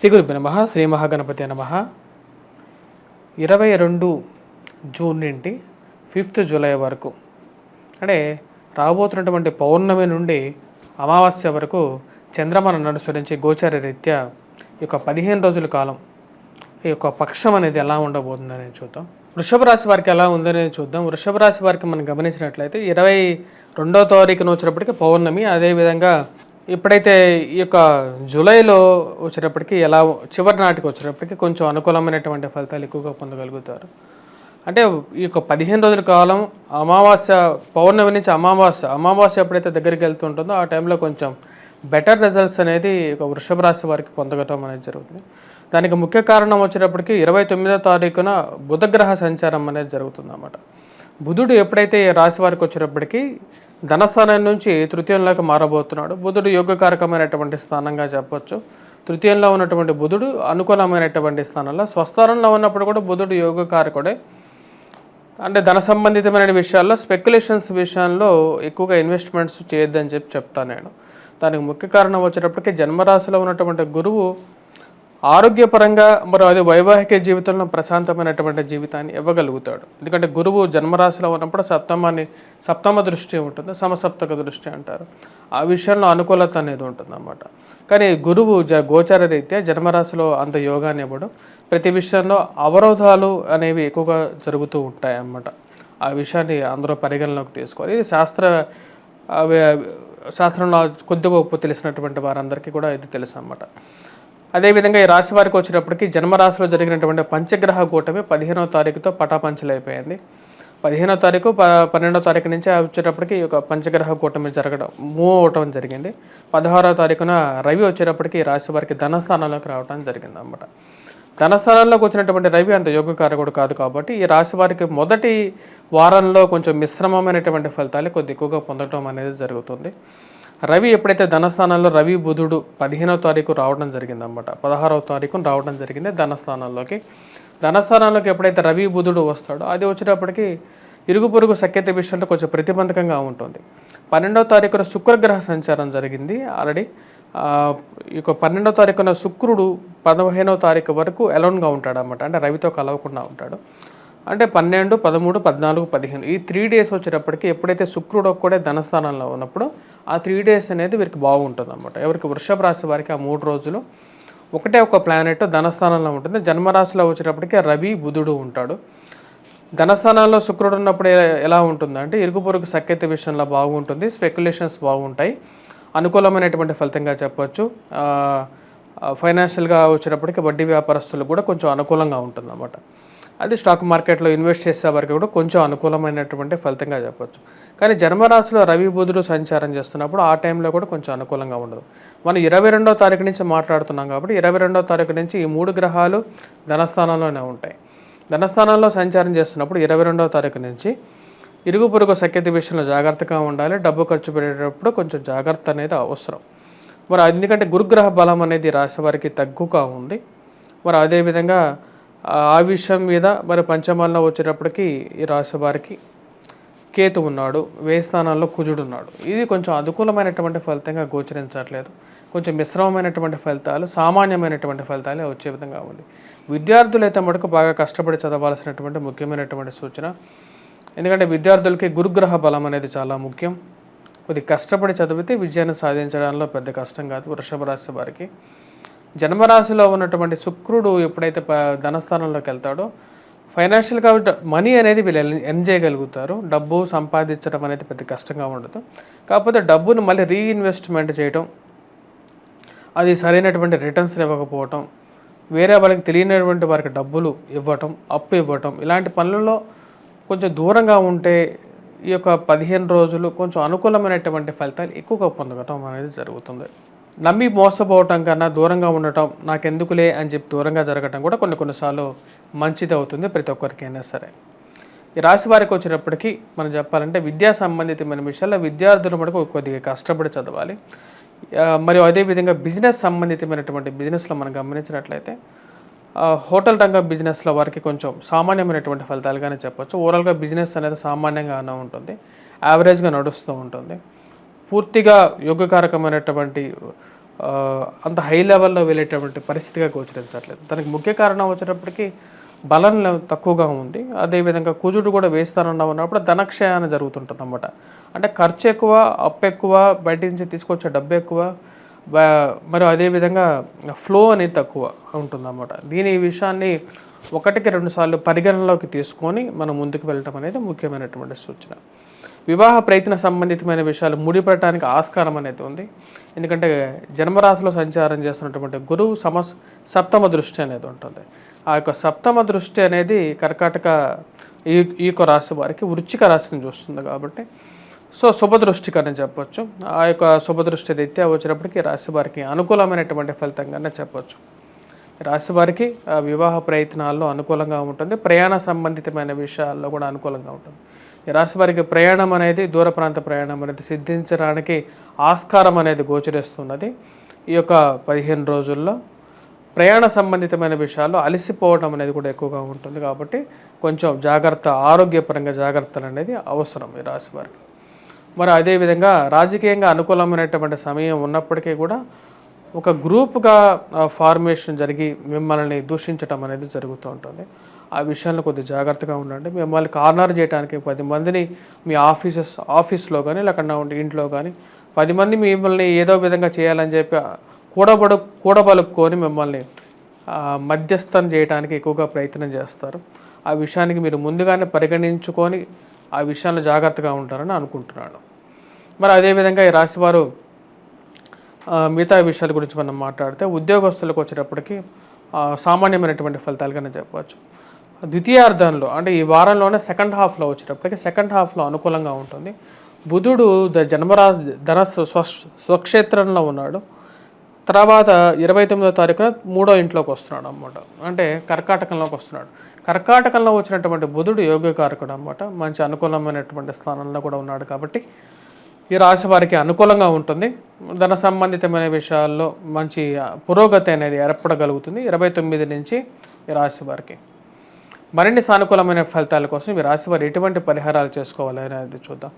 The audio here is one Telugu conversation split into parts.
శ్రీ గురుభ్య నమ శ్రీ మహాగణపతి నమ. ఇరవై రెండు జూన్ నుండి ఫిఫ్త్ జూలై వరకు అంటే రాబోతున్నటువంటి పౌర్ణమి నుండి అమావాస్య వరకు చంద్రమను అనుసరించి గోచార రీత్యా ఈ యొక్క పదిహేను రోజుల కాలం ఈ యొక్క పక్షం అనేది ఎలా ఉండబోతుందని చూద్దాం. వృషభ రాశి వారికి ఎలా ఉందనేది చూద్దాం. వృషభ రాశి వారికి మనం గమనించినట్లయితే ఇరవై రెండో తారీఖున వచ్చినప్పటికీ పౌర్ణమి అదేవిధంగా ఇప్పుడైతే ఈ యొక్క జూలైలో వచ్చేటప్పటికి ఎలా చివరి నాటికి వచ్చేటప్పటికి కొంచెం అనుకూలమైనటువంటి ఫలితాలు ఎక్కువగా పొందగలుగుతారు. అంటే ఈ యొక్క పదిహేను రోజుల కాలం అమావాస్య పౌర్ణమి నుంచి అమావాస్య అమావాస్య ఎప్పుడైతే దగ్గరికి వెళ్తుంటుందో ఆ టైంలో కొంచెం బెటర్ రిజల్ట్స్ అనేది ఒక వృషభ రాశి వారికి పొందగటం అనేది జరుగుతుంది. దానికి ముఖ్య కారణం వచ్చేటప్పటికి ఇరవై తొమ్మిదో తారీఖున బుధగ్రహ సంచారం అనేది జరుగుతుంది అన్నమాట బుధుడు ఎప్పుడైతే ఈ రాశి వారికి వచ్చేటప్పటికి ధనస్థానం నుంచి తృతీయంలోకి మారబోతున్నాడు. బుధుడు యోగకారకమైనటువంటి స్థానంగా చెప్పొచ్చు. తృతీయంలో ఉన్నటువంటి బుధుడు అనుకూలమైనటువంటి స్థానంలో స్వస్థానంలో ఉన్నప్పుడు కూడా బుధుడు యోగకారకుడే. అంటే ధన సంబంధితమైన విషయాల్లో స్పెక్యులేషన్స్ విషయంలో ఎక్కువగా ఇన్వెస్ట్మెంట్స్ చేయొద్దని చెప్పి చెప్తాను నేను. దానికి ముఖ్య కారణం వచ్చేటప్పటికి జన్మరాశిలో ఉన్నటువంటి గురువు ఆరోగ్యపరంగా మరి అది వైవాహిక జీవితంలో ప్రశాంతమైనటువంటి జీవితాన్ని ఇవ్వగలుగుతాడు. ఎందుకంటే గురువు జన్మరాశిలో ఉన్నప్పుడు సప్తమాన్ని సప్తమ దృష్టి ఉంటుంది సమసప్తక దృష్టి అంటారు. ఆ విషయంలో అనుకూలత అనేది ఉంటుంది అన్నమాట కానీ గురువు జ గోచర రీత్యా జన్మరాశిలో అంత యోగాన్ని ఇవ్వడం. ప్రతి విషయంలో అవరోధాలు అనేవి ఎక్కువగా జరుగుతూ ఉంటాయి అన్నమాట ఆ విషయాన్ని అందరూ పరిగణలోకి తీసుకోవాలి. ఇది శాస్త్ర శాస్త్రంలో కొద్దిగా గొప్ప తెలిసినటువంటి వారందరికీ కూడా ఇది తెలుసు అన్నమాట అదేవిధంగా ఈ రాశి వారికి వచ్చేటప్పటికి జన్మరాశిలో జరిగినటువంటి పంచగ్రహ కూటమి పదిహేనవ తారీఖుతో పటాపంచలైపోయింది. పదిహేనో తారీఖు ప పన్నెండో తారీఖు నుంచి వచ్చేటప్పటికి ఈ యొక్క పంచగ్రహ కూటమి జరగడం మూవ్ అవటం జరిగింది. పదహారో తారీఖున రవి వచ్చేటప్పటికి ఈ రాశి వారికి ధనస్థానంలోకి రావడం జరిగింది అన్నమాట ధనస్థానంలోకి వచ్చినటువంటి రవి అంత యోగకారకుడు కాదు కాబట్టి ఈ రాశి వారికి మొదటి వారంలో కొంచెం మిశ్రమమైనటువంటి ఫలితాలు కొద్ది ఎక్కువగా పొందడం అనేది జరుగుతుంది. రవి ఎప్పుడైతే ధనస్థానంలో రవి బుధుడు పదిహేనవ తారీఖు రావడం జరిగింది అనమాట పదహారవ తారీఖున రావడం జరిగింది ధనస్థానంలోకి. ధనస్థానంలోకి ఎప్పుడైతే రవి బుధుడు వస్తాడో అది వచ్చేటప్పటికి ఇరుగు పొరుగు సఖ్యత విషయంలో కొంచెం ప్రతిబంధకంగా ఉంటుంది. పన్నెండవ తారీఖున శుక్రగ్రహ సంచారం జరిగింది ఆల్రెడీ. ఈ యొక్క పన్నెండవ తారీఖున శుక్రుడు పదిహేనవ తారీఖు వరకు అలోన్గా ఉంటాడు అనమాట అంటే రవితో కలవకుండా ఉంటాడు. అంటే పన్నెండు పదమూడు పద్నాలుగు పదిహేను. ఈ త్రీ డేస్ వచ్చేటప్పటికి ఎప్పుడైతే శుక్రుడు ఒక్కడే ధనస్థానంలో ఉన్నప్పుడు ఆ త్రీ డేస్ అనేది వీరికి బాగుంటుంది అనమాట ఎవరికి వృషభ రాశి వారికి ఆ మూడు రోజులు. ఒకటే ఒక ప్లానెట్ ధనస్థానంలో ఉంటుంది. జన్మరాశిలో వచ్చేటప్పటికి రవి బుధుడు ఉంటాడు. ధనస్థానాల్లో శుక్రుడు ఉన్నప్పుడు ఎలా ఉంటుందంటే ఇరుగు పొరుగు సఖ్యత విషయంలో బాగుంటుంది. స్పెక్యులేషన్స్ బాగుంటాయి. అనుకూలమైనటువంటి ఫలితంగా చెప్పొచ్చు. ఫైనాన్షియల్గా వచ్చేటప్పటికి వడ్డీ వ్యాపారస్తులు కూడా కొంచెం అనుకూలంగా ఉంటుంది అన్నమాట అది స్టాక్ మార్కెట్లో ఇన్వెస్ట్ చేసే వారికి కూడా కొంచెం అనుకూలమైనటువంటి ఫలితంగా చెప్పొచ్చు. కానీ జన్మరాశిలో రవి బుధుడు సంచారం చేస్తున్నప్పుడు ఆ టైంలో కూడా కొంచెం అనుకూలంగా ఉండదు. మనం ఇరవై రెండో తారీఖు నుంచి మాట్లాడుతున్నాం కాబట్టి ఇరవై రెండో తారీఖు నుంచి ఈ మూడు గ్రహాలు ధనస్థానంలోనే ఉంటాయి. ధనస్థానంలో సంచారం చేస్తున్నప్పుడు ఇరవై రెండవ తారీఖు నుంచి ఇరుగు పొరుగు సఖ్యత విషయంలో జాగ్రత్తగా ఉండాలి. డబ్బు ఖర్చు పెట్టేటప్పుడు కొంచెం జాగ్రత్త అనేది అవసరం. మరి ఎందుకంటే గురుగ్రహ బలం అనేది రాశి వారికి తగ్గుగా ఉంది. మరి అదేవిధంగా ఆ విషయం మీద మరి పంచమాల్లో వచ్చేటప్పటికి ఈ రాశి వారికి కేతు ఉన్నాడు వేస్థానాల్లో కుజుడు ఉన్నాడు. ఇది కొంచెం అనుకూలమైనటువంటి ఫలితంగా గోచరించట్లేదు. కొంచెం మిశ్రమమైనటువంటి ఫలితాలు సామాన్యమైనటువంటి ఫలితాలే వచ్చే విధంగా ఉంది. విద్యార్థులు అయితే మటుకు బాగా కష్టపడి చదవాల్సినటువంటి ముఖ్యమైనటువంటి సూచన. ఎందుకంటే విద్యార్థులకి గురుగ్రహ బలం అనేది చాలా ముఖ్యం. కొద్ది కష్టపడి చదివితే విజయాన్ని సాధించడంలో పెద్ద కష్టం కాదు వృషభ రాశి వారికి. జన్మరాశిలో ఉన్నటువంటి శుక్రుడు ఎప్పుడైతే ధనస్థానంలోకి వెళ్తాడో ఫైనాన్షియల్గా మనీ అనేది వీళ్ళు ఎన్- ఎర్న్ చేయగలుగుతారు. డబ్బు సంపాదించడం అనేది పెద్ద కష్టంగా ఉండదు. కాకపోతే డబ్బును మళ్ళీ రీఇన్వెస్ట్మెంట్ చేయడం అది సరైనటువంటి రిటర్న్స్ ఇవ్వకపోవటం వేరే వాళ్ళకి తెలియనటువంటి వారికి డబ్బులు ఇవ్వటం అప్పు ఇవ్వటం ఇలాంటి పనులలో కొంచెం దూరంగా ఉంటే ఈ యొక్క పదిహేను రోజులు కొంచెం అనుకూలమైనటువంటి ఫలితాలు ఎక్కువగా పొందగటం అనేది జరుగుతుంది. నమ్మి మోసపోవటం కన్నా దూరంగా ఉండటం నాకెందుకులే అని చెప్పి దూరంగా జరగటం కూడా కొన్ని కొన్నిసార్లు మంచిది అవుతుంది ప్రతి ఒక్కరికైనా సరే. ఈ రాశి వారికి వచ్చినప్పటికీ మనం చెప్పాలంటే విద్యా సంబంధితమైన విషయాల్లో విద్యార్థులు మనకు కొద్దిగా కష్టపడి చదవాలి. మరియు అదేవిధంగా బిజినెస్ సంబంధితమైనటువంటి బిజినెస్లో మనం గమనించినట్లయితే హోటల్ రంగం బిజినెస్లో వారికి కొంచెం సామాన్యమైనటువంటి ఫలితాలుగానే చెప్పొచ్చు. ఓవరాల్గా బిజినెస్ అనేది సామాన్యంగానే ఉంటుంది. యావరేజ్గా నడుస్తూ ఉంటుంది. పూర్తిగా యోగకారకమైనటువంటి అంత హై లెవెల్లో వెళ్ళేటటువంటి పరిస్థితిగా గోచరించట్లేదు. దానికి ముఖ్య కారణం వచ్చేటప్పటికి బలం తక్కువగా ఉంది. అదేవిధంగా కుజుడు కూడా వేస్తానన్నా ఉన్నప్పుడు ధనక్షయాన్ని జరుగుతుంటుంది అన్నమాట అంటే ఖర్చు ఎక్కువ అప్పు ఎక్కువ బయట నుంచి తీసుకొచ్చే డబ్బు ఎక్కువ మరి అదేవిధంగా ఫ్లో అనేది తక్కువ ఉంటుందన్నమాట. దీని ఈ విషయాన్ని ఒకటికి రెండు సార్లు పరిగణనలోకి తీసుకొని మనం ముందుకు వెళ్ళటం అనేది ముఖ్యమైనటువంటి సూచన. వివాహ ప్రయత్న సంబంధితమైన విషయాలు ముడిపడటానికి ఆస్కారం అనేది ఉంది. ఎందుకంటే జన్మరాశిలో సంచారం చేస్తున్నటువంటి గురువు సమస్ సప్తమ దృష్టి అనేది ఉంటుంది. ఆ యొక్క సప్తమ దృష్టి అనేది కర్కాటక ఈ ఈ యొక్క రాశి వారికి వృచ్చిక రాశిని చూస్తుంది కాబట్టి. సో శుభదృష్టికి అని చెప్పొచ్చు. ఆ యొక్క శుభదృష్టి రీత్యా వచ్చినప్పటికీ రాశి వారికి అనుకూలమైనటువంటి ఫలితంగానే చెప్పొచ్చు. రాశి వారికి ఆ, వివాహ ప్రయత్నాల్లో అనుకూలంగా ఉంటుంది. ప్రయాణ సంబంధితమైన విషయాల్లో కూడా అనుకూలంగా ఉంటుంది. రాశి వారికి ప్రయాణం అనేది దూర ప్రాంత ప్రయాణం అనేది సిద్ధించడానికి ఆస్కారం అనేది గోచరిస్తున్నది. ఈ యొక్క పదిహేను రోజుల్లో ప్రయాణ సంబంధితమైన విషయాల్లో అలసిపోవడం అనేది కూడా ఎక్కువగా ఉంటుంది కాబట్టి కొంచెం జాగ్రత్త ఆరోగ్యపరంగా జాగ్రత్తలు అనేది అవసరం ఈ రాశి వారికి. మరి అదేవిధంగా రాజకీయంగా అనుకూలమైనటువంటి సమయం ఉన్నప్పటికీ కూడా ఒక గ్రూప్గా ఫార్మేషన్ జరిగి మిమ్మల్ని దూషించడం అనేది జరుగుతూ ఉంటుంది. ఆ విషయంలో కొద్దిగా జాగ్రత్తగా ఉండండి. మిమ్మల్ని కార్నర్ చేయడానికి పది మందిని మీ ఆఫీసెస్ ఆఫీస్లో కానీ లేకుండా ఉండి ఇంట్లో కానీ పది మంది మిమ్మల్ని ఏదో విధంగా చేయాలని చెప్పి కూడబడు కూడబలుపుకొని మిమ్మల్ని మధ్యస్థం చేయడానికి ఎక్కువగా ప్రయత్నం చేస్తారు. ఆ విషయానికి మీరు ముందుగానే పరిగణించుకొని ఆ విషయాల్లో జాగ్రత్తగా ఉంటారని అనుకుంటున్నాను. మరి అదేవిధంగా ఈ రాశివారు మిగతా విషయాల గురించి మనం మాట్లాడితే ఉద్యోగస్తులకు వచ్చేటప్పటికి సామాన్యమైనటువంటి ఫలితాలుగానే చెప్పవచ్చు. ద్వితీయార్థంలో అంటే ఈ వారంలోనే సెకండ్ హాఫ్లో వచ్చేటప్పటికి సెకండ్ హాఫ్లో అనుకూలంగా ఉంటుంది. బుధుడు ద జన్మరాశి ధనస్సు స్వ స్వక్షేత్రంలో ఉన్నాడు. తర్వాత ఇరవై తొమ్మిదో తారీఖున మూడో ఇంట్లోకి వస్తున్నాడు అన్నమాట. అంటే కర్కాటకంలోకి వస్తున్నాడు. కర్కాటకంలో వచ్చినటువంటి బుధుడు యోగకారకుడు అన్నమాట. మంచి అనుకూలమైనటువంటి స్థానంలో కూడా ఉన్నాడు కాబట్టి ఈ రాశి వారికి అనుకూలంగా ఉంటుంది. ధన సంబంధితమైన విషయాల్లో మంచి పురోగతి అనేది ఏర్పడగలుగుతుంది. ఇరవై తొమ్మిది నుంచి ఈ రాశి వారికి. మరిన్ని సానుకూలమైన ఫలితాల కోసం ఈ రాశి వారు ఎటువంటి పరిహారాలు చేసుకోవాలనేది చూద్దాం.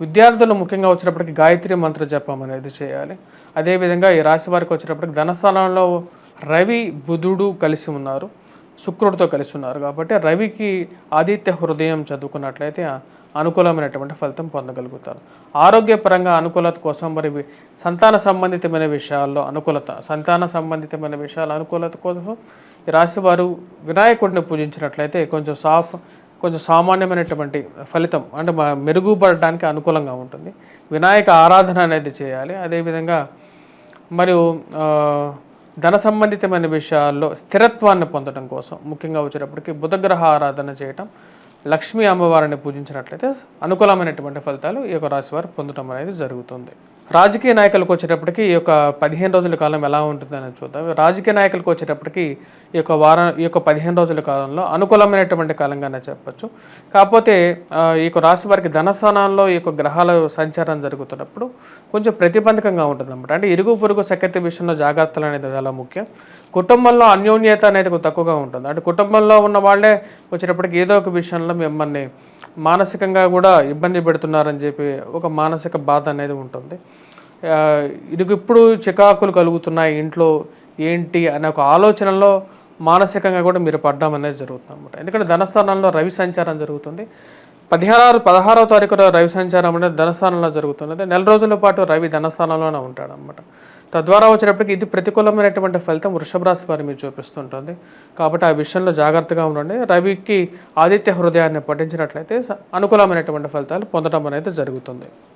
విద్యార్థులు ముఖ్యంగా వచ్చినప్పటికి గాయత్రి మంత్ర జపం అనేది చేయాలి. అదేవిధంగా ఈ రాశి వారికి వచ్చినప్పటికి ధనస్థానంలో రవి బుధుడు కలిసి ఉన్నారు. శుక్రుడితో కలిసి ఉన్నారు కాబట్టి రవికి ఆదిత్య హృదయం చదువుకున్నట్లయితే అనుకూలమైనటువంటి ఫలితం పొందగలుగుతారు. ఆరోగ్యపరంగా అనుకూలత కోసం మరి సంతాన సంబంధితమైన విషయాల్లో అనుకూలత సంతాన సంబంధితమైన విషయాల అనుకూలత కోసం ఈ రాశివారు వినాయకుడిని పూజించినట్లయితే కొంచెం సాఫ్ కొంచెం సామాన్యమైనటువంటి ఫలితం అంటే మ- మెరుగుపడడానికి అనుకూలంగా ఉంటుంది. వినాయక ఆరాధన అనేది చేయాలి. అదేవిధంగా మరియు ధన సంబంధితమైన విషయాల్లో స్థిరత్వాన్ని పొందడం కోసం ముఖ్యంగా వచ్చేటప్పటికి బుధగ్రహ ఆరాధన చేయటం లక్ష్మీ అమ్మవారిని పూజించినట్లయితే అనుకూలమైనటువంటి ఫలితాలు ఈ యొక్క రాశి వారు పొందడం అనేది జరుగుతుంది. రాజకీయ నాయకులకు వచ్చేటప్పటికి ఈ యొక్క పదిహేను రోజుల కాలం ఎలా ఉంటుందని చూద్దాం. రాజకీయ నాయకులకు వచ్చేటప్పటికి ఈ యొక్క వారం ఈ యొక్క పదిహేను రోజుల కాలంలో అనుకూలమైనటువంటి కాలంగానే చెప్పచ్చు. కాకపోతే ఈ యొక్క రాశి వారికి ధనస్థానాల్లో ఈ యొక్క గ్రహాల సంచారం జరుగుతున్నప్పుడు కొంచెం ప్రతిబంధకంగా ఉంటుంది అనమాట అంటే ఇరుగు పొరుగు సఖ్యత విషయంలో జాగ్రత్తలు అనేది చాలా ముఖ్యం. కుటుంబంలో అన్యోన్యత అనేది కొంచెం తక్కువగా ఉంటుంది. అంటే కుటుంబంలో ఉన్న వాళ్ళే వచ్చేటప్పటికి ఏదో ఒక విషయంలో మిమ్మల్ని మానసికంగా కూడా ఇబ్బంది పెడుతున్నారని చెప్పి ఒక మానసిక బాధ అనేది ఉంటుంది. ఇదికి ఇప్పుడు చికాకులు కలుగుతున్నాయి ఇంట్లో ఏంటి అనే ఒక ఆలోచనలో మానసికంగా కూడా మీరు పడ్డం అనేది జరుగుతుంది అనమాట ఎందుకంటే ధనస్థానంలో రవి సంచారం జరుగుతుంది. పదిహారు పదహారవ తారీఖున రవి సంచారం అనేది ధనస్థానంలో జరుగుతున్నది. నెల రోజుల పాటు రవి ధనస్థానంలోనే ఉంటాడు అనమాట తద్వారా వచ్చినప్పటికీ ఇది ప్రతికూలమైనటువంటి ఫలితం వృషభ రాశి వారి మీరు చూపిస్తుంటుంది. కాబట్టి ఆ విషయంలో జాగ్రత్తగా ఉండండి. రవికి ఆదిత్య హృదయాన్ని పఠించినట్లయితే స- అనుకూలమైనటువంటి ఫలితాలు పొందడం అనేది జరుగుతుంది.